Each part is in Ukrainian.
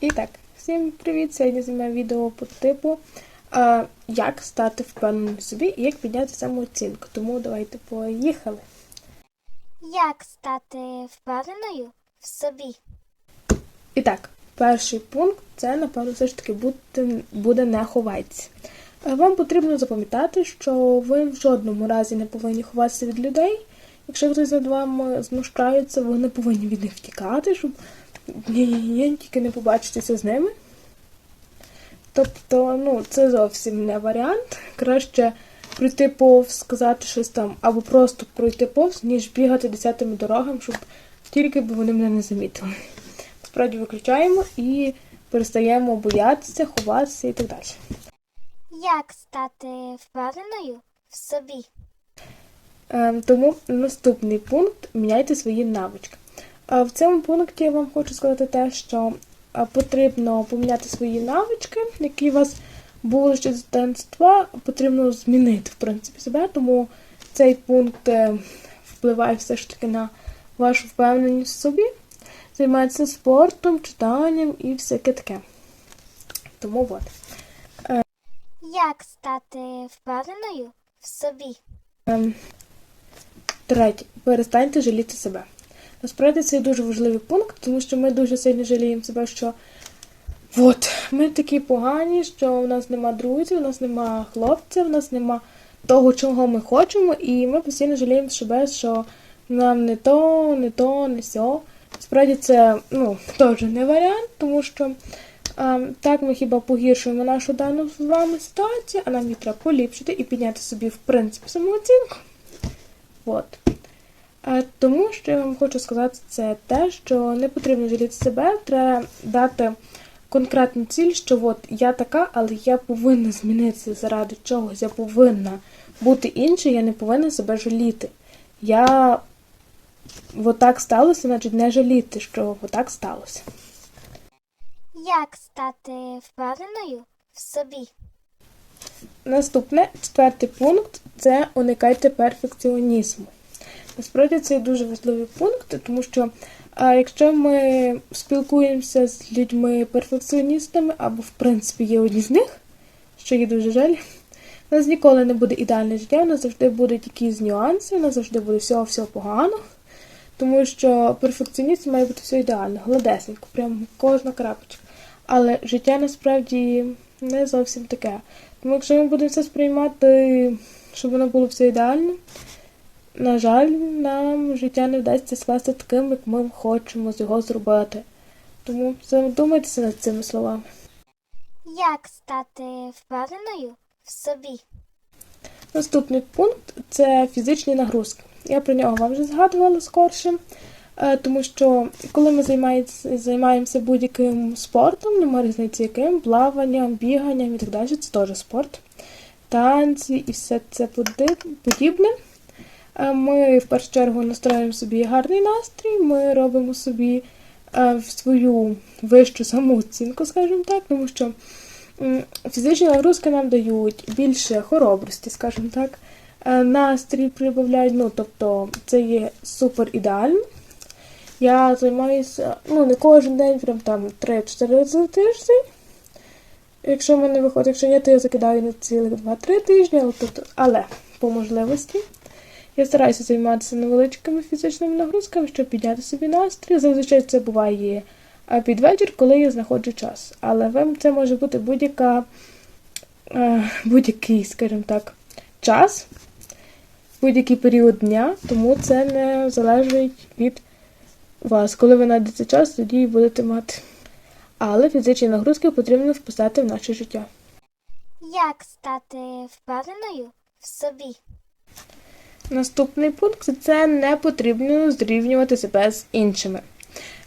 І так, всім привіт! Сьогодні знімаю відео по типу а, як стати впевненим в собі і як підняти самооцінку. Тому давайте поїхали. Як стати впевненою в собі? І так, перший пункт це, напевно, все ж таки бути, буде не ховайтеся. Е, Вам потрібно запам'ятати, що ви в жодному разі не повинні ховатися від людей. Якщо хтось над вами знущається, ви не повинні від них втікати, щоб ні-ні-ні, тільки не побачитися з ними. Тобто, ну, це зовсім не варіант. Краще пройти повз, сказати щось там, або просто пройти повз, ніж бігати десятими дорогами, щоб тільки б вони мене не замітили. Справді виключаємо і перестаємо боятися, ховатися і так далі. Як стати впевненою в собі? Ем, тому наступний пункт міняйте свої навички. В цьому пункті я вам хочу сказати те, що потрібно поміняти свої навички, які у вас були ще з дитинства, потрібно змінити в принципі себе, тому цей пункт е, впливає все ж таки на вашу впевненість в собі. Займайтеся спортом, читанням і всяке таке. Тому от. Як стати впевненою в собі? Ем, Третє. Перестаньте жаліти себе. Насправді це дуже важливий пункт, тому що ми дуже сильно жаліємо себе, що от, ми такі погані, що у нас нема друзів, у нас нема хлопців, у нас нема того, чого ми хочемо, і ми постійно жаліємо себе, що нам не то, не то, не сьо. Справді це ну, теж не варіант, тому що ем, так ми хіба погіршуємо нашу дану з вами ситуацію, а нам її треба поліпшити і підняти собі, в принципі, самооцінку. От. Тому, що я вам хочу сказати, це те, що не потрібно жаліти себе, треба дати конкретну ціль, що от я така, але я повинна змінитися заради чогось, я повинна бути іншою, я не повинна себе жаліти. Я отак сталося, значить не жаліти, що отак сталося. Як стати впевненою в собі? Наступне, четвертий пункт це уникайте перфекціонізму. Насправді це дуже важливий пункт, тому що а, якщо ми спілкуємося з людьми-перфекціоністами, або в принципі є одні з них, що є дуже жаль, у нас ніколи не буде ідеальне життя, у нас завжди будуть якісь нюанси, у нас завжди буде всього всього погано. Тому що перфекціоніст має бути все ідеально, гладесенько, прям кожна крапочка. Але життя насправді не зовсім таке. Тому якщо ми будемо все сприймати, щоб воно було все ідеально, на жаль, нам життя не вдасться скласти таким, як ми хочемо з його зробити. Тому задумайтеся над цими словами. Як стати впевненою в собі? Наступний пункт це фізичні нагрузки. Я про нього вам вже згадувала скорше, е, тому що коли ми займаємося, займаємося будь-яким спортом, немає різниці яким, плаванням, біганням і так далі, це теж спорт, танці і все це подібне. Е, Ми в першу чергу настроюємо собі гарний настрій, ми робимо собі е, свою вищу самооцінку, скажімо так, тому що фізичні нагрузки нам дають більше хоробрості, скажімо так, е, настрій прибавляють, ну, тобто це є супер ідеально. Я займаюся, ну, не кожен день, прям там 3-4 рази в тиждень. Якщо в мене виходить, якщо ні, то я закидаю на цілих 2-3 тижні, але, тобто, але по можливості. Я стараюся займатися невеличкими фізичними нагрузками, щоб підняти собі настрій. Зазвичай це буває під вечір, коли я знаходжу час. Але вам це може бути будь-яка, е, будь-який, скажімо так, час, будь-який період дня, тому це не залежить від вас. Коли ви знайдете час, тоді будете мати. Але фізичні нагрузки потрібно вписати в наше життя. Як стати впевненою в собі? Наступний пункт це не потрібно зрівнювати себе з іншими.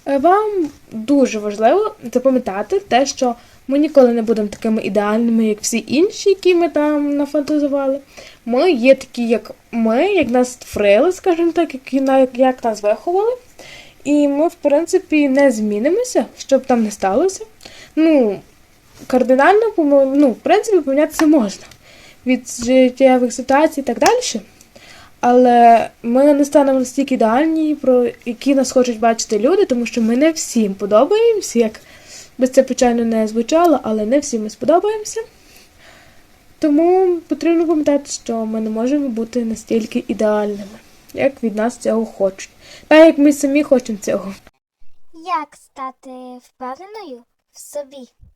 Е, Вам дуже важливо запам'ятати те, що ми ніколи не будемо такими ідеальними, як всі інші, які ми там нафантазували. Ми є такі, як ми, як нас створили, скажімо так, на- як нас виховали. І ми, в принципі, не змінимося, що б там не сталося. Ну, кардинально, ну, в принципі, помінятися можна від життєвих ситуацій і так далі. Але ми не станемо настільки ідеальні, про які нас хочуть бачити люди, тому що ми не всім подобаємося, як Без це печально не звучало, але не всі ми сподобаємося. Тому потрібно пам'ятати, що ми не можемо бути настільки ідеальними, як від нас цього хочуть. Та як ми самі хочемо цього. Як стати впевненою в собі?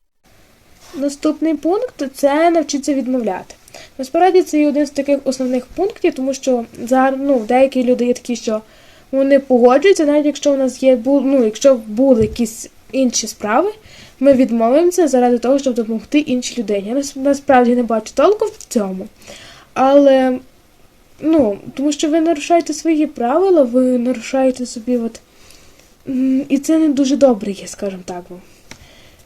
Наступний пункт це навчитися відмовляти. Насправді це є один з таких основних пунктів, тому що зараз ну, деякі люди є такі, що вони погоджуються, навіть якщо у нас є ну, якщо були якісь інші справи, ми відмовимося заради того, щоб допомогти іншій людині. Я насправді не бачу толку в цьому. Але ну, тому що ви нарушаєте свої правила, ви нарушаєте собі от. І це не дуже добре є, скажімо так.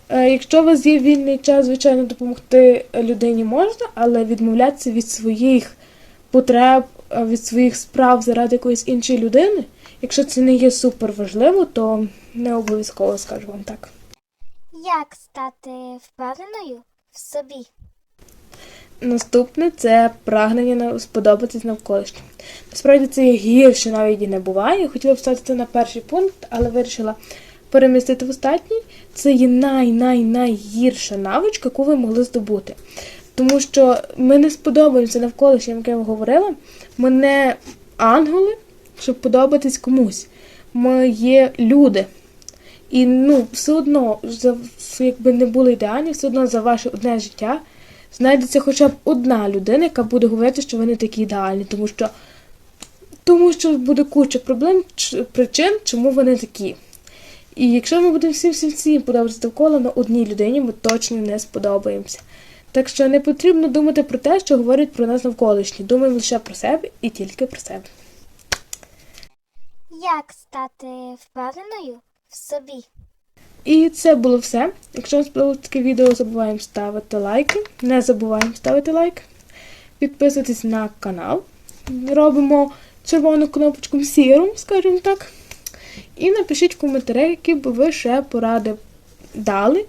Е, Якщо у вас є вільний час, звичайно, допомогти людині можна, але відмовлятися від своїх потреб, е, від своїх справ заради якоїсь іншої людини, якщо це не є супер важливо, то не обов'язково скажу вам так. Як стати впевненою в собі? Наступне це прагнення сподобатись навколишнім. Насправді це гірше навіть і не буває. Хотіла б ставити це на перший пункт, але вирішила перемістити в останній. Це є най-най-найгірша навичка, яку ви могли здобути. Тому що ми не сподобаємося навколишнім, як я говорила. Ми не ангели, щоб подобатись комусь. Ми є люди. І ну, все одно, якби не було ідеальні, все одно за ваше одне життя знайдеться хоча б одна людина, яка буде говорити, що ви не такі ідеальні, тому що, тому що буде куча проблем, причин, чому вони такі. І якщо ми будемо всім всім всім подобатися довкола, на одній людині ми точно не сподобаємося. Так що не потрібно думати про те, що говорять про нас навколишні. Думаємо лише про себе і тільки про себе. Як стати впевненою в собі? І це було все. Якщо вам сподобалось таке відео, забуваємо ставити лайки. Не забуваємо ставити лайк. Підписуйтесь на канал. Робимо червону кнопочку сіру, скажімо так. І напишіть в коментарях, які б ви ще поради дали.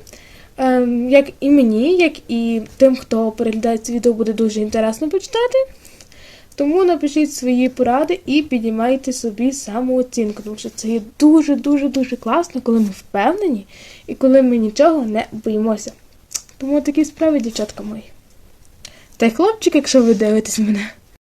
Ем, як і мені, як і тим, хто переглядає це відео, буде дуже інтересно почитати. Тому напишіть свої поради і підіймайте собі самооцінку, тому що це є дуже-дуже дуже класно, коли ми впевнені і коли ми нічого не боїмося. Тому такі справи, дівчатка мої. Та й хлопчик, якщо ви дивитесь мене.